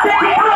Você tem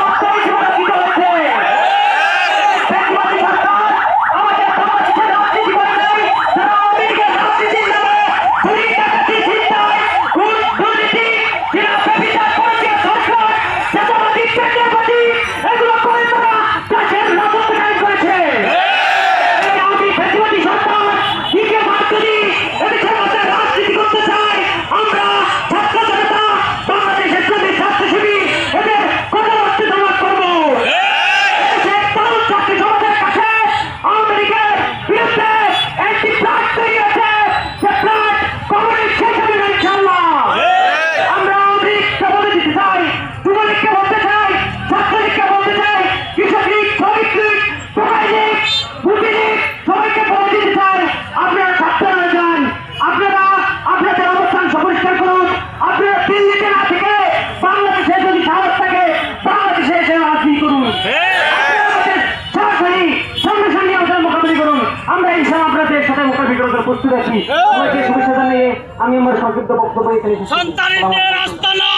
আমরা ইসলাম আপনাদের সাথে মোকাবিলা করতে প্রস্তুত আছি। আমাকে শুভেচ্ছা জানিয়ে আমি আমার সংক্ষিপ্ত বক্তব্য এখানে সন্তানের রাস্তা না